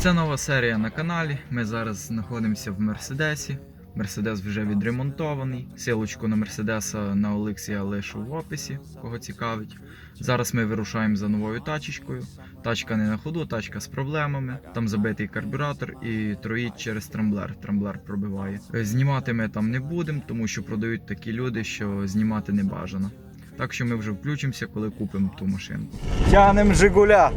Це нова серія на каналі. Ми зараз знаходимося в Мерседесі. Мерседес вже відремонтований. Силочку на Мерседеса на Олексі я лишу в описі, кого цікавить. Зараз ми вирушаємо за новою тачечкою. Тачка не на ходу, тачка з проблемами. Там забитий карбюратор і троїть через трамблер. Трамблер пробиває. Е, Знімати ми там не будемо, тому що продають такі люди, що знімати не бажано. Так що ми вже включимося, коли купимо ту машинку. Тянем Жигуля.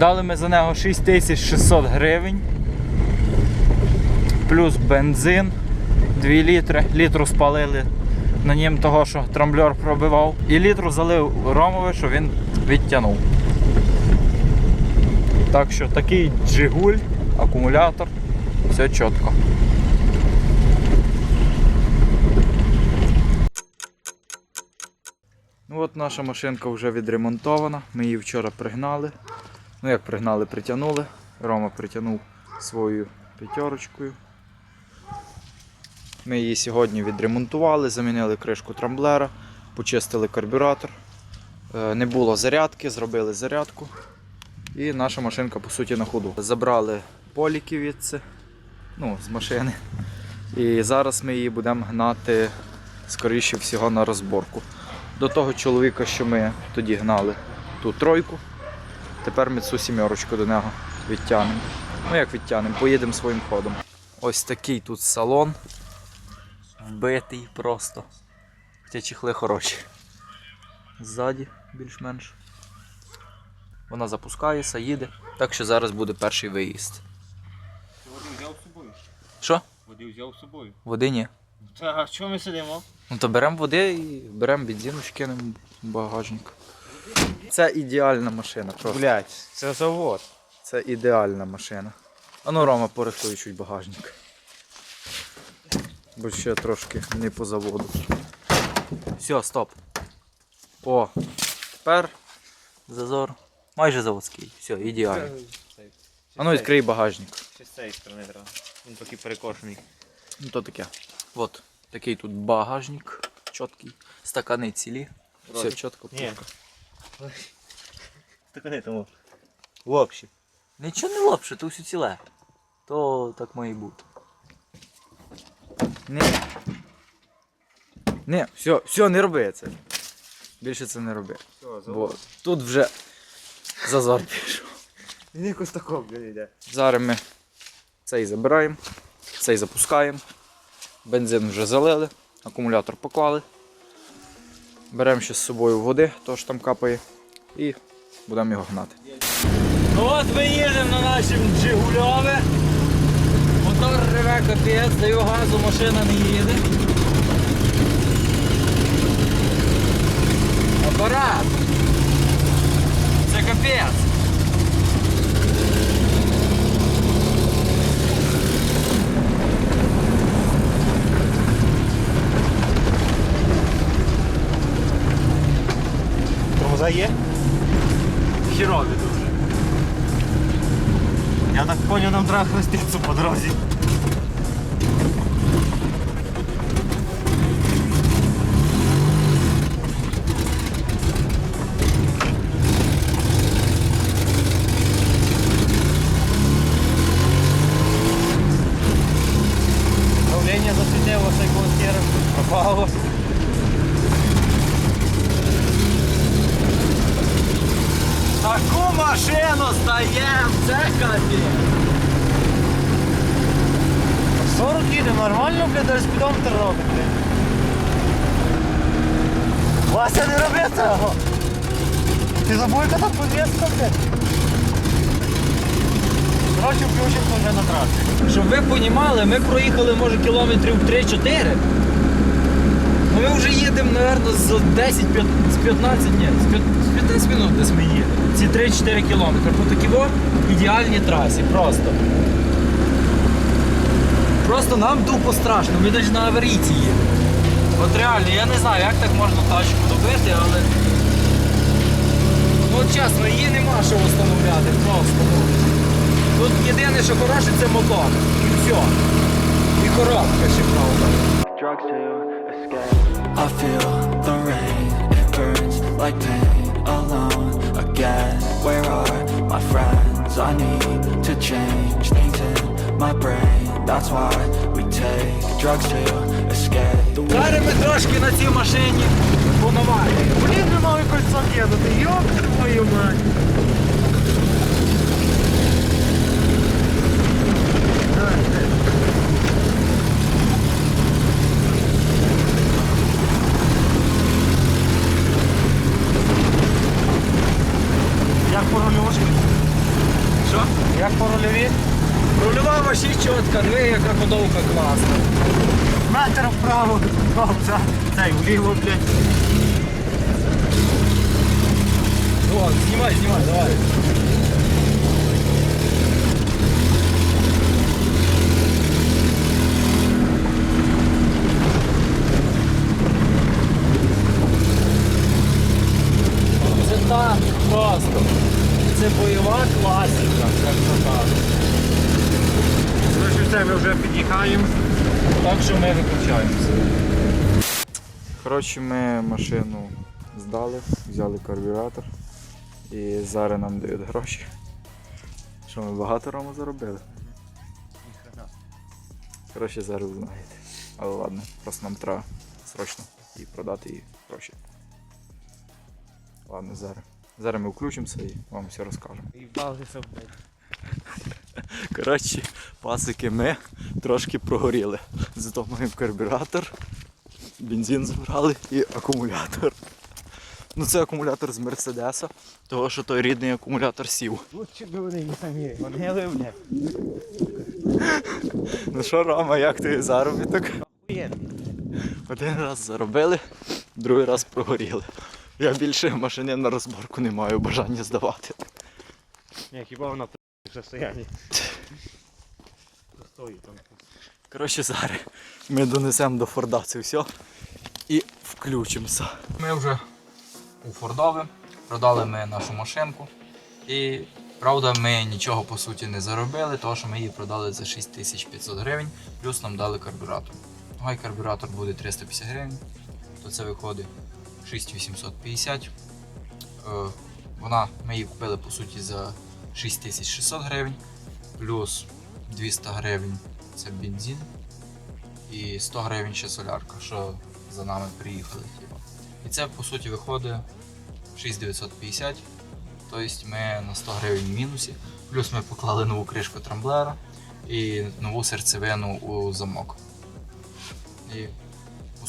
Дали ми за нього 6600 гривень. Плюс бензин 2 літри. Літру спалили на нім того, що трамблер пробивав. І літру залив Ромове, що він відтягнув. Так що такий джигуль, акумулятор, все чітко. Ну от наша машинка вже відремонтована. Ми її вчора пригнали. Ну як пригнали, притягнули. Рома притягнув своєю п'ятерочкою. Ми її сьогодні відремонтували, замінили кришку трамблера, почистили карбюратор. Е, Не було зарядки, зробили зарядку. І наша машинка по суті на ходу. Забрали поліки відси, ну, з машини. І зараз ми її будемо гнати, скоріше всього, на розборку. До того чоловіка, що ми тоді гнали ту тройку, тепер ми цю сімерочку до нього відтягнемо. Ну як відтягнемо, поїдемо своїм ходом. Ось такий тут салон. Вбитий просто. Хоча чехли хороші. Ззаді більш-менш. Вона запускається, їде. Так що зараз буде перший виїзд. Води взяв з собою. Що? Води взяв з собою. Води ні. Та а що ми сидимо? Ну то беремо води і беремо бензиночки, кинемо в багажник. Це ідеальна машина просто. Блять, це завод. Це ідеальна машина. А ну Рома, порихтуй чуть багажник. Бо ще трошки не по заводу. Все, стоп. О, тепер зазор майже заводський. Все, ідеально. А ну відкрий багажник. Чи з цієї сторони треба. Він такий перекошений. Ну то таке. От такий тут багажник чіткий. Стакани цілі. Все чітко. Ні. пушка. Так не тому. Лопші. Нічого не лапше, то все ціле. То так має бути. Не. Не, все, все, не роби це. Більше це не роби. Все, Бо тут вже зазор пішов. Він якось такого, блін, йде. Зараз ми цей забираємо, цей запускаємо. Бензин вже залили, акумулятор поклали. Беремо ще з собою води, то що там капає, і будемо його гнати. Ну от ми їдемо на нашому Джигульове. Мотор реве капець, даю газу, машина не їде. Апарат. Це капець. Тормоза є? Хірові дуже. Я так понял, нам треба хреститися по дорозі. Машину стаєм, це капець. 40 їде нормально, блядь, даже спідометр робить, блядь. Вася, не роби цього! Ти забув, яка там подвеска, блядь? Короче, включимо вже на трасі. Щоб ви розуміли, ми проїхали може кілометрів 3-4. Ми вже їдемо, мабуть, з 10 з 15 ні, з 15 минут десь ми їдемо. Ці 3-4 кілометри. По такій во ідеальній трасі, просто. Просто нам тупо страшно, ми навіть на аварійці їдемо. От реально, я не знаю, як так можна тачку добити, але. Ну от чесно, її нема що встановляти, просто. Тут єдине, що хороше, це мотор. І все. І коробка ще правда. I feel the like pain alone again. Where are my friends? I need to change things in my brain. That's why we take drugs to escape. Ми трошки на цій машині понавалюємо. Блін, не мав якось закинути, йоп твою мать. Як по рульовушки? Що? Як по рульові? Рульова диви, яка класна. Метр вправо, оп, за, цей вліво, блядь. О, знімай, знімай, давай. Це так просто. Це бойова класика, як то кажуть. Ми ми вже під'їхаємо. Так що ми виключаємося. Коротше, ми машину здали, взяли карбюратор і зараз нам дають гроші. Що ми багато рому заробили? Коротше, зараз ви знаєте. Але ладно, просто нам треба срочно її продати і гроші. Ладно, зараз. Зараз ми включимося і вам все розкажемо. І блядь. Коротше, пасики ми трошки прогоріли. Зато маємо карбюратор, бензин забрали і акумулятор. Ну це акумулятор з Мерседеса, того що той рідний акумулятор сів. Лучше б вони не самі, вони блядь. Ну що, Рома, як тобі заробіток? Один раз заробили, другий раз прогоріли. Я більше машини на розборку не маю бажання здавати. Ні, хіба вона в состоянні. Стоїть там. Коротше, зараз ми донесемо до Форда це все і включимося. Ми вже у Фордові, продали ми нашу машинку. І правда, ми нічого по суті не заробили, тому що ми її продали за 6500 гривень, плюс нам дали карбюратор. Гай карбюратор буде 350 гривень, то це виходить 6850. Е, Вона, ми її купили по суті за 6600 гривень, плюс 200 гривень це бензин і 100 гривень ще солярка, що за нами приїхали. Типу. І це по суті виходить 6950. Тобто ми на 100 гривень в мінусі. Плюс ми поклали нову кришку трамблера і нову серцевину у замок. І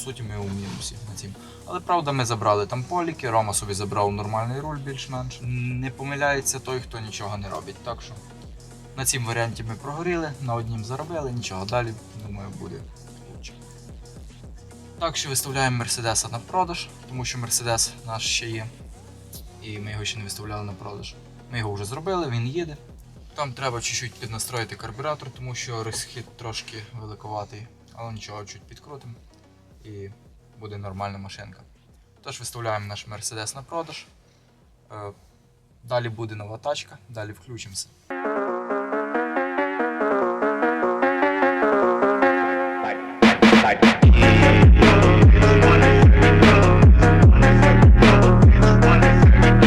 суті ми у мінусі на цім. Але правда ми забрали там поліки, Рома собі забрав нормальний руль більш-менш. Не помиляється той, хто нічого не робить. Так що на цім варіанті ми прогоріли, на однім заробили, нічого далі, думаю, буде лучше. Так що виставляємо Мерседеса на продаж, тому що Мерседес наш ще є. І ми його ще не виставляли на продаж. Ми його вже зробили, він їде. Там треба чуть-чуть піднастроїти карбюратор, тому що розхід трошки великоватий, але нічого, чуть підкрутимо і буде нормальна машинка. Тож виставляємо наш Мерседес на продаж. Е, Далі буде нова тачка, далі включимося.